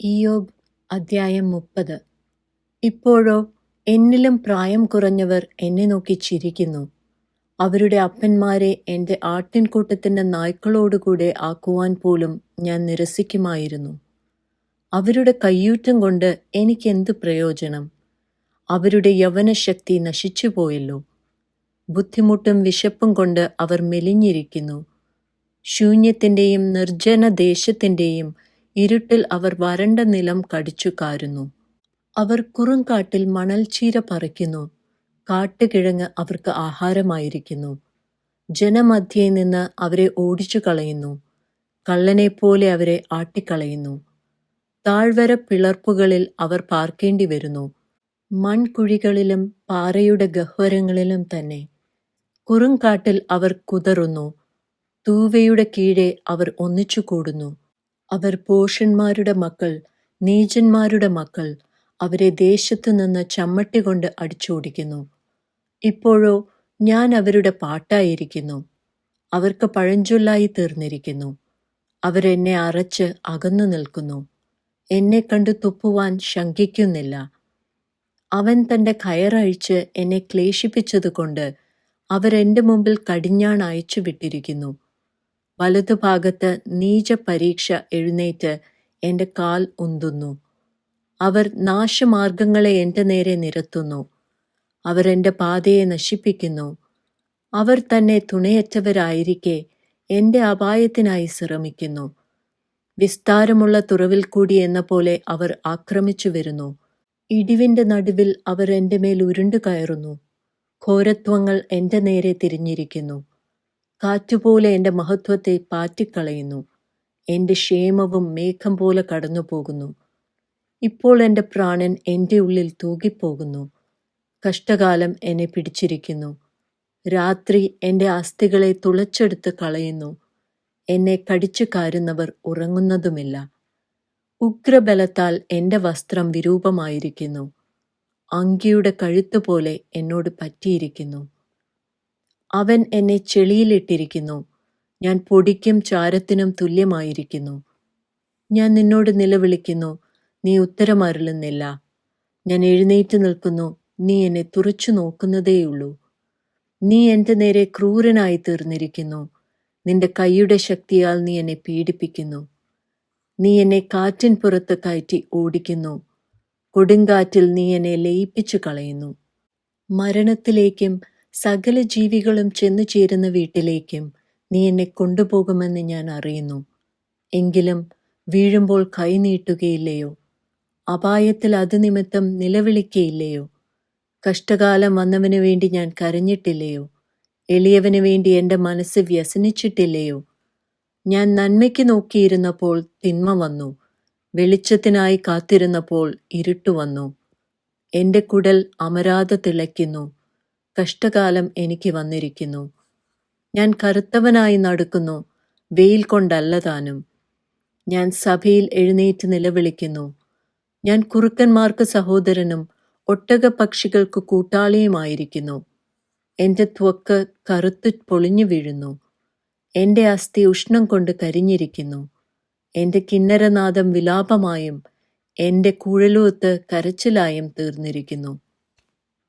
ഇയ്യോബ് അദ്ധ്യായം മുപ്പത്. ഇപ്പോഴോ എന്നിലും പ്രായം കുറഞ്ഞവർ എന്നെ നോക്കി ചിരിക്കുന്നു. അവരുടെ അപ്പന്മാരെ എന്റെ ആട്ടിൻകൂട്ടത്തിന്റെ നായ്ക്കളോടുകൂടെ ആക്കുവാൻ പോലും ഞാൻ നിരസിക്കുമായിരുന്നു. അവരുടെ കയ്യൂറ്റം കൊണ്ട് എനിക്കെന്ത് പ്രയോജനം? അവരുടെ യൗവനശക്തി നശിച്ചുപോയല്ലോ. ബുദ്ധിമുട്ടും വിശപ്പും കൊണ്ട് അവർ മെലിഞ്ഞിരിക്കുന്നു. ശൂന്യത്തിന്റെയും നിർജന ദേശത്തിന്റെയും ഇരുട്ടിൽ അവർ വരണ്ട നിലം കടിച്ചു കാരുന്നു. അവർ കുറുങ്കാട്ടിൽ മണൽച്ചീര പറിക്കുന്നു. കാട്ടുകിഴങ്ങ് അവർക്ക് ആഹാരമായിരിക്കുന്നു. ജനമധ്യേ നിന്ന് അവരെ ഓടിച്ചു കളയുന്നു. കള്ളനെപ്പോലെ അവരെ ആട്ടിക്കളയുന്നു. താഴ്വര പിളർപ്പുകളിൽ അവർ പാർക്കേണ്ടി വരുന്നു. മൺകുഴികളിലും പാറയുടെ ഗഹ്വരങ്ങളിലും തന്നെ. കുറുങ്കാട്ടിൽ അവർ കുതറുന്നു. തൂവയുടെ കീഴെ അവർ ഒന്നിച്ചു കൂടുന്നു. അവർ പോഷന്മാരുടെ മക്കൾ നീചന്മാരുടെ മക്കൾ അവരെ ദേശത്തു നിന്ന് ചമ്മട്ടി കൊണ്ട് അടിച്ചോടിക്കുന്നു. ഇപ്പോഴോ ഞാൻ അവരുടെ പാട്ടായിരിക്കുന്നു. അവർക്ക് പഴഞ്ചൊല്ലായി തീർന്നിരിക്കുന്നു. അവരെന്നെ അറച്ച് അകന്നു നിൽക്കുന്നു. എന്നെ കണ്ടു തുപ്പുവാൻ ശങ്കിക്കുന്നില്ല. അവൻ തന്റെ കയറഴിച്ച് എന്നെ ക്ലേശിപ്പിച്ചതുകൊണ്ട് അവരെന്റെ മുമ്പിൽ കടിഞ്ഞാൺ അയച്ചു വിട്ടിരിക്കുന്നു. വലതുഭാഗത്ത് നീച പരീക്ഷ എഴുന്നേറ്റ് എന്റെ കാൽ ഉന്തുന്നു. അവർ നാശമാർഗങ്ങളെ എന്റെ നേരെ നിരത്തുന്നു. അവർ എന്റെ പാതയെ നശിപ്പിക്കുന്നു. അവർ തന്നെ തുണയറ്റവരായിരിക്കെ എന്റെ അപായത്തിനായി ശ്രമിക്കുന്നു. വിസ്താരമുള്ള തുറവിൽ കൂടി എന്ന പോലെ അവർ ആക്രമിച്ചു വരുന്നു. ഇടിവിന്റെ നടുവിൽ അവർ എന്റെ മേൽ ഉരുണ്ടു കയറുന്നു. ഘോരത്വങ്ങൾ എന്റെ നേരെ തിരിഞ്ഞിരിക്കുന്നു. കാറ്റുപോലെ എന്റെ മഹത്വത്തെ പാറ്റിക്കളയുന്നു. എന്റെ ക്ഷേമവും മേഘം പോലെ കടന്നു പോകുന്നു ഇപ്പോൾ എന്റെ പ്രാണൻ എന്റെ ഉള്ളിൽ തൂകിപ്പോകുന്നു. കഷ്ടകാലം എന്നെ പിടിച്ചിരിക്കുന്നു. രാത്രി എന്റെ അസ്ഥികളെ തുളച്ചെടുത്ത് കളയുന്നു. എന്നെ കടിച്ചു കാരുന്നവർ ഉറങ്ങുന്നതുമില്ല. ഉഗ്രബലത്താൽ എന്റെ വസ്ത്രം വിരൂപമായിരിക്കുന്നു. അങ്കിയുടെ കഴുത്തുപോലെ എന്നോട് പറ്റിയിരിക്കുന്നു. അവൻ എന്നെ ചെളിയിലിട്ടിരിക്കുന്നു. ഞാൻ പൊടിക്കും ചാരത്തിനും തുല്യമായിരിക്കുന്നു. ഞാൻ നിന്നോട് നിലവിളിക്കുന്നു നീ ഉത്തരമരുളുന്നില്ല. ഞാൻ എഴുന്നേറ്റ് നിൽക്കുന്നു നീ എന്നെ തുറച്ചു നോക്കുന്നതേയുള്ളൂ. നീ എന്റെ നേരെ ക്രൂരനായി തീർന്നിരിക്കുന്നു നിന്റെ കൈയുടെ ശക്തിയാൽ നീ എന്നെ പീഡിപ്പിക്കുന്നു. നീ എന്നെ കാറ്റിൻ പുറത്ത് കയറ്റി ഓടിക്കുന്നു. കൊടുങ്കാറ്റിൽ നീ എന്നെ ലയിപ്പിച്ചു കളയുന്നു. മരണത്തിലേക്കും സകല ജീവികളും ചെന്നു ചേരുന്ന വീട്ടിലേക്കും നീ എന്നെ കൊണ്ടുപോകുമെന്ന് ഞാൻ അറിയുന്നു. എങ്കിലും വീഴുമ്പോൾ കൈനീട്ടുകയില്ലയോ അപായത്തിൽ അത് നിമിത്തം നിലവിളിക്കയില്ലയോ? കഷ്ടകാലം വന്നവന് വേണ്ടി ഞാൻ കരഞ്ഞിട്ടില്ലയോ? എളിയവന് വേണ്ടി എന്റെ മനസ്സ് വ്യസനിച്ചിട്ടില്ലയോ? ഞാൻ നന്മയ്ക്ക് നോക്കിയിരുന്നപ്പോൾ തിന്മ വന്നു. വെളിച്ചത്തിനായി കാത്തിരുന്നപ്പോൾ ഇരുട്ടു വന്നു. എന്റെ കുടൽ അമരാതെ തിളയ്ക്കുന്നു. കഷ്ടകാലം എനിക്ക് വന്നിരിക്കുന്നു. ഞാൻ കറുത്തവനായി നടക്കുന്നു. വെയിൽ കൊണ്ടല്ല താനും. ഞാൻ സഭയിൽ എഴുന്നേറ്റ് നിലവിളിക്കുന്നു. ഞാൻ കുറുക്കന്മാർക്ക് സഹോദരനും ഒട്ടക പക്ഷികൾക്ക് കൂട്ടാളിയുമായിരിക്കുന്നു. എന്റെ ത്വക്ക് കറുത്തു പൊളിഞ്ഞു വീഴുന്നു. എന്റെ അസ്ഥി ഉഷ്ണം കൊണ്ട് കരിഞ്ഞിരിക്കുന്നു. എന്റെ കിന്നരനാദം വിലാപമായും എന്റെ കുഴലൂത്ത് കരച്ചിലായും തീർന്നിരിക്കുന്നു.